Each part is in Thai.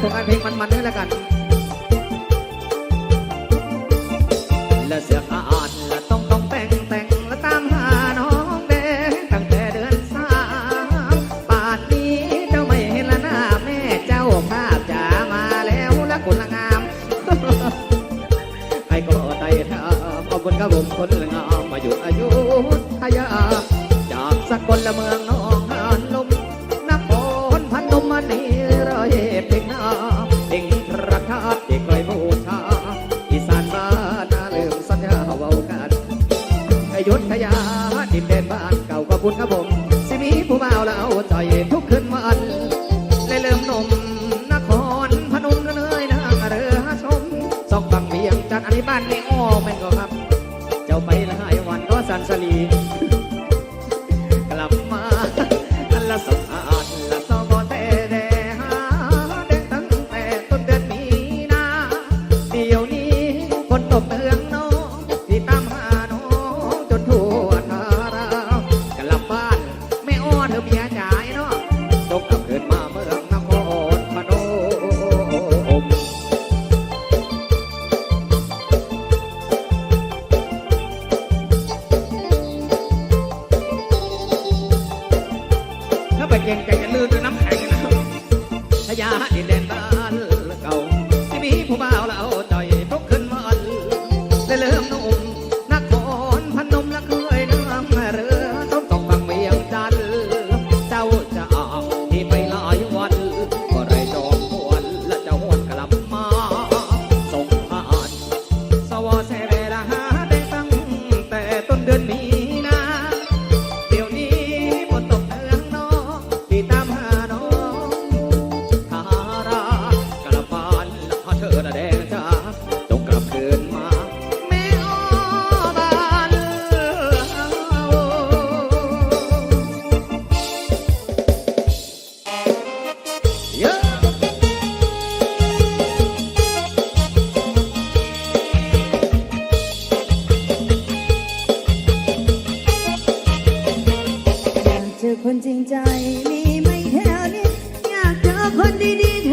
ผลงานเพลงมันๆด้วยละกัน และเสือกอาดและต้องต้องแต่งแต่งและตามหาน้องแดงตั้งแต่เดือนสามป่านนี้เจ้าไม่เห็นละหน้าแม่เจ้าภาพจะมาแล้วและคนละงามใอ้ก็ใจเธอขอบคุณครับผมคนละงามมาอยู่อายุทยาจากสกลละเมืองน้องหานลมนครพนมมณี ไปเก่งใจจะลืมนด้วยน้ำแข็งนะพญาดินแดน คนจริงใจมีไม่แถวนี้อยากเจอคนดีๆ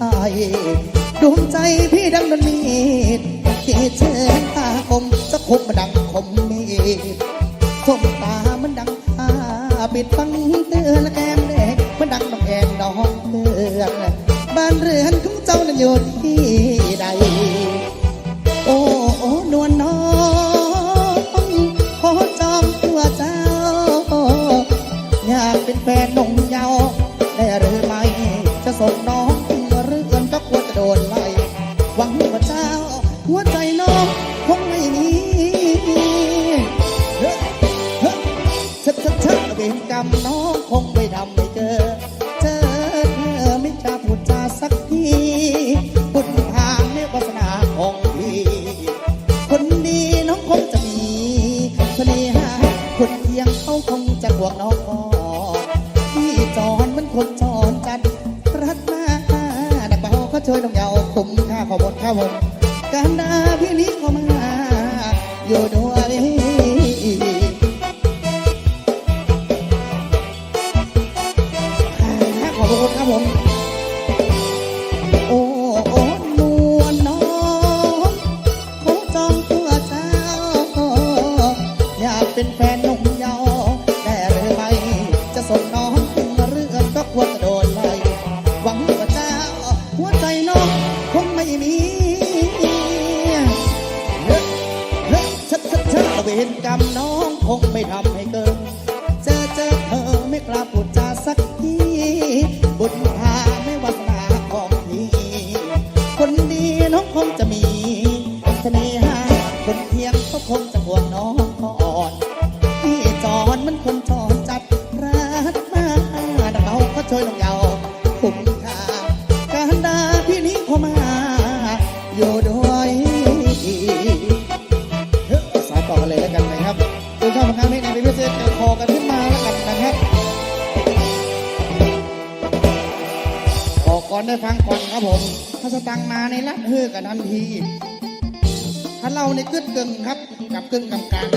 ำยิ้มให้ดวงใจพี่ดังดนมีดเกเชิญตาคมจะคมมาดังคมมีดสมตามันดังผ้าปิดฟังเตือนและแกมแดงมันดังน้ำแองดอกเตือนบ้านเรือนของเจ้านั้นอยู่ที่ใด โอ้โอ้นวลน้องขอจองตัวเจ้า อยากเป็นแฟนนุ่ม หัวใจน้องคงไม่มีเฮ้อเฮ้อชัดชัดชัดเวรกรรมน้องคงไม่ทำไม่เจอ เจอเธอไม่กล้าพูดจาสักทีบุญทางไม่วาสนาของพี่คนดีน้องคงจะมีเสน่หาคนเทียงเขาคงจะบวกน้องพอพี่จอนมันคนจอนจัดรักมาดักเบาเขาช่วยน้องเยาวคุ้มค่าขอบนข้าวม การดาพี่นี้เข้ามา อยู่ด้วย คงไม่มีเลิกเลิกชัดชัดชัดเวรกรรมน้องคงไม่ทำให้เกินเจอเจอเธอไม่กล้าพูดจาสักทีบุญพาไม่วาสนาของพี่คนดีน้องคงจะมีาสตังมาในรัดเฮือกันทันที ถ้าเราในกึดกึ่งครับกับกึ่งกำกลาง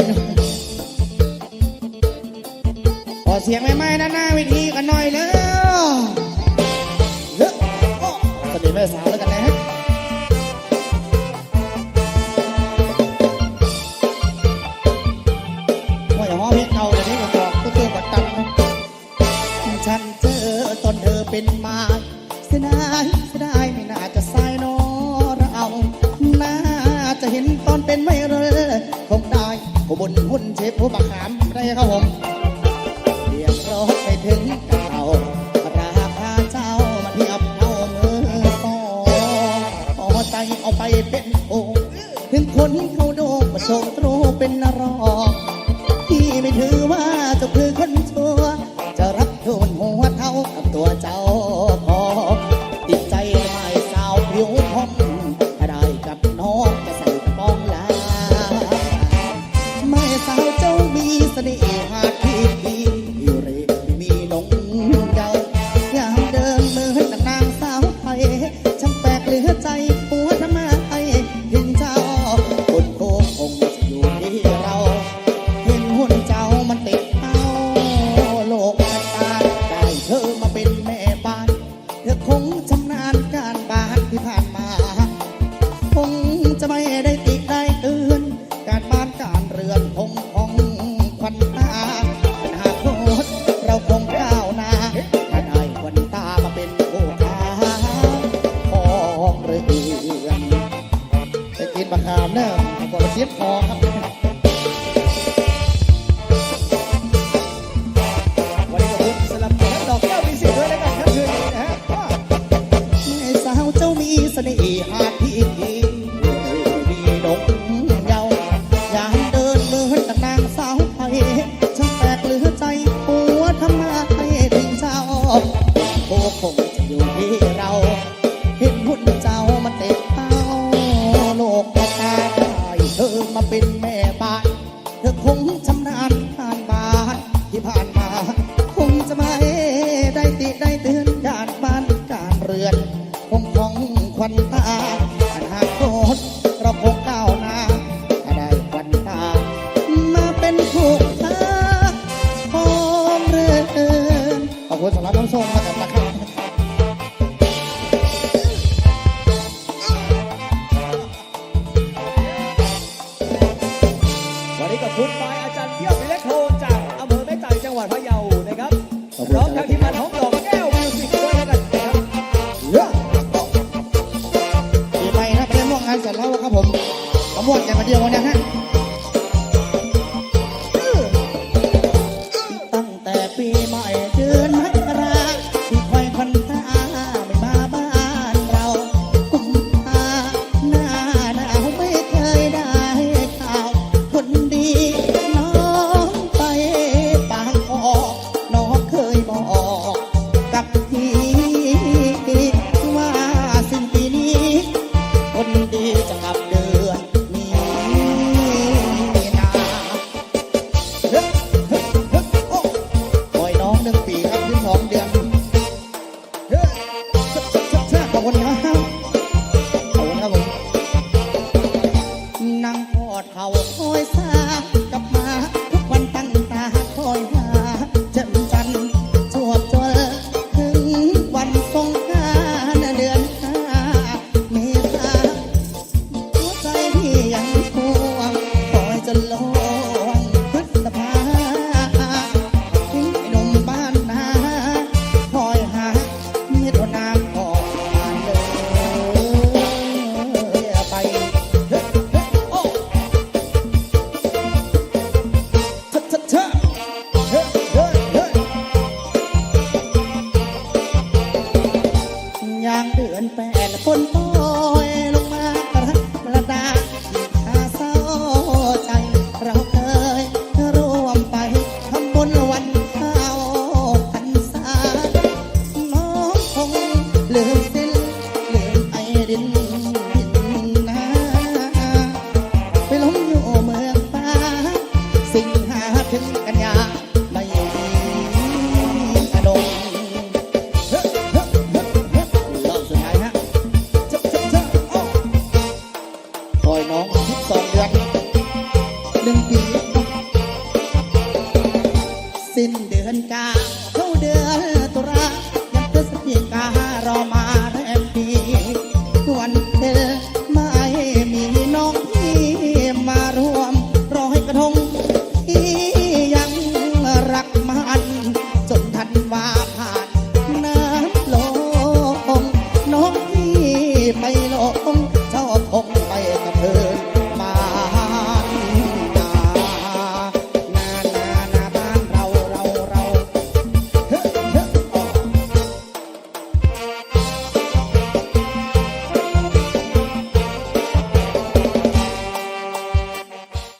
ขอเสียงไม่ไม่ๆนะหน้าเวทีกันหน่อยเร็วเฮ้อสวัสดีแม่สาวแล้วกันนะฮะว่าอย่าฮ้อเพลงเก่าเลยที่ผมบอกก็เตือนกับตังฉันเจอตอนเธอเป็นมา ผู้บักขามได้ครับผมเรียกรถไปถึงกับเราราคาเจ้ามาเทียบเท่ามือสองพอใจเอาไปเป็นโองถึงคนเขาโดนมาโชว์ตรูเป็นนรองพี่ไม่ถือว่าเจ้าคือคนชั่วจะรักเธอมันหัวเท่ากับตัวเจ้า ไปกินมะขามเนอะก่อนไปเสียบคอครับ เป็นแม่บ้าน เธอคง กับคุณปายอาจารย์เยี่ยมเล็กโทจากอำเภอแม่ใจจังหวัดพะเยานะครับร้องทางทีมงานของดอกแก้วมิวสิกด้วยกันะครับดีไปนะไปเล่นม่วงงานเสร็จแล้วครับผมมะม่วงจนมาเดียววันนี้ฮะ อดเขาคอยสร้าง